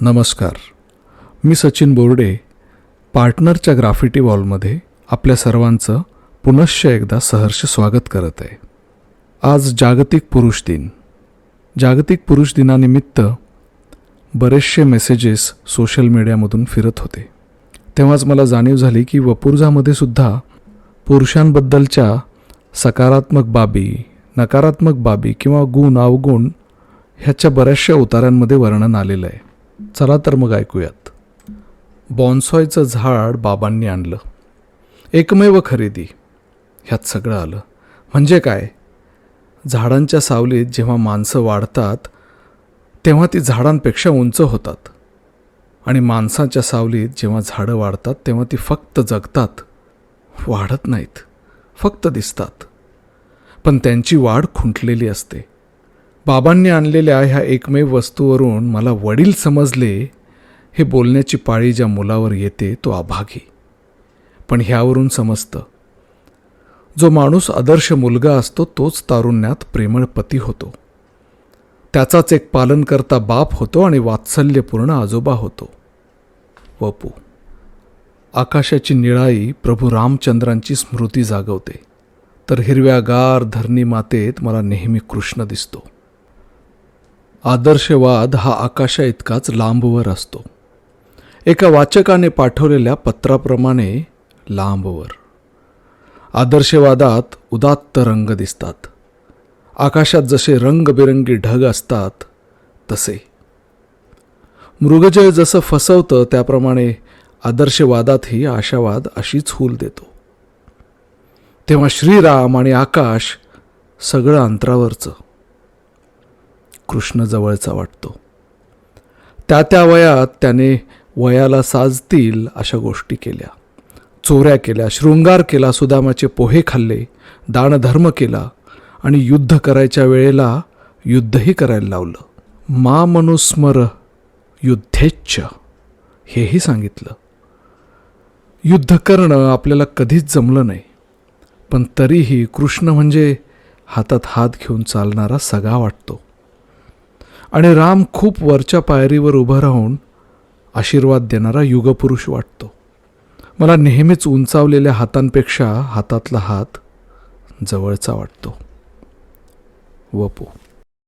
नमस्कार. मी सचिन बोर्डे पार्टनरच्या ग्राफिटी वॉलमध्ये आपल्या सर्वांचं पुनश्च एकदा सहर्ष स्वागत करत आहे. आज जागतिक पुरुष दिन. जागतिक पुरुष दिनानिमित्त बरेचसे मेसेजेस सोशल मीडियामधून फिरत होते. तेव्हाच मला जाणीव झाली की वपुर्झामध्ये सुद्धा पुरुषांबद्दलच्या सकारात्मक बाबी नकारात्मक बाबी किंवा गुण अवगुण ह्याच्या बऱ्याचशा उतारांमध्ये वर्णन आलेलं आहे. चला तर मग ऐकूयात. बॉन्सॉयचं झाड बाबांनी आणलं. एकमेव खरेदी. ह्यात सगळं आलं. म्हणजे काय? झाडांच्या सावलीत जेव्हा माणसं वाढतात तेव्हा ती झाडांपेक्षा उंच होतात. आणि माणसाच्या सावलीत जेव्हा झाडं वाढतात तेव्हा ती फक्त जगतात. वाढत नाहीत. फक्त दिसतात. पण त्यांची वाढ खुंटलेली असते. बाबांनी आणलेल्या ह्या एकमेव वस्तूवरून मला वडील समजले हे बोलण्याची पाळी ज्या मुलावर येते तो अभागी. पण ह्यावरून समजतं. जो माणूस आदर्श मुलगा असतो तोच तारुण्यात प्रेमळ पती होतो. त्याचाच एक पालन करता बाप होतो आणि वात्सल्यपूर्ण आजोबा होतो. वपू. आकाशाची निळाई प्रभू रामचंद्रांची स्मृती जागवते. तर हिरव्यागार धरणी मातेत मला नेहमी कृष्ण दिसतो. आदर्शवाद हा आकाशा इतकाच लांबवर असतो. एका वाचकाने पाठवलेल्या पत्राप्रमाणे लांबवर. आदर्शवादात उदात्त रंग दिसतात. आकाशात जसे रंगबिरंगी ढग असतात तसे. मृगजय जसं फसवतं त्याप्रमाणे आदर्शवादातही आशावाद अशीच हूल देतो. तेव्हा श्रीराम आणि आकाश सगळं अंतरावरचं. कृष्ण जवळचा वाटतो. त्या त्या वयात त्याने वयाला साजतील अशा गोष्टी केल्या. चोऱ्या केल्या शृंगार केला सुदामाचे पोहे खाल्ले दानधर्म केला आणि युद्ध करायच्या वेळेला युद्धही करायला लावलं. मा मनुस्मर युद्धेच्छ हेही सांगितलं. युद्ध करणं आपल्याला कधीच जमलं नाही. पण तरीही कृष्ण म्हणजे हातात हात घेऊन चालणारा सगा वाटतो. आणि राम खूप वरच्या पायरीवर उभं राहून आशीर्वाद देणारा युगपुरुष वाटतो. मला नेहमीच उंचावलेल्या हातांपेक्षा हातातला हात जवळचा वाटतो. वपू.